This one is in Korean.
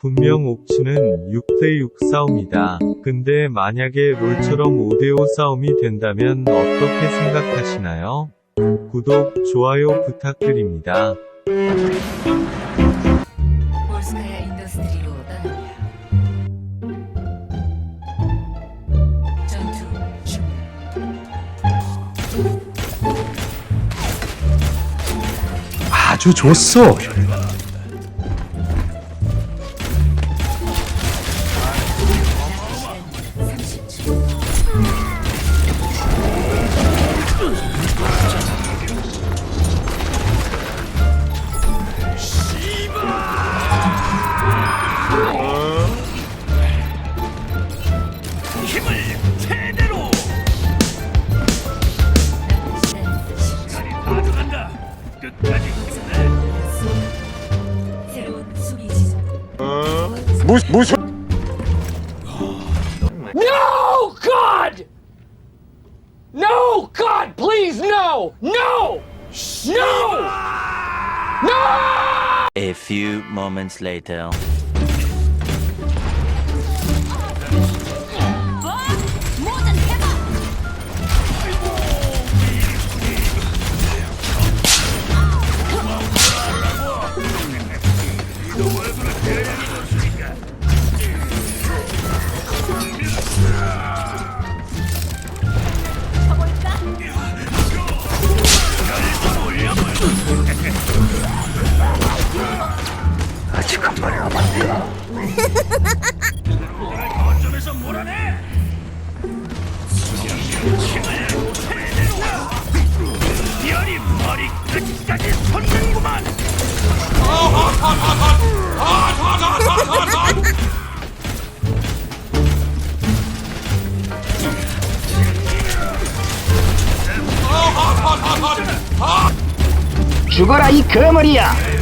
분명 옥치는 6대6 싸움이다. 근데 만약에 롤처럼 5대5 싸움이 된다면 어떻게 생각하시나요? 구독, 좋아요 부탁드립니다. 아주 좋소. 수비 지점. No, God! No, God, please, no! No! No! No! A few moments later. 죽어라 이 거머리야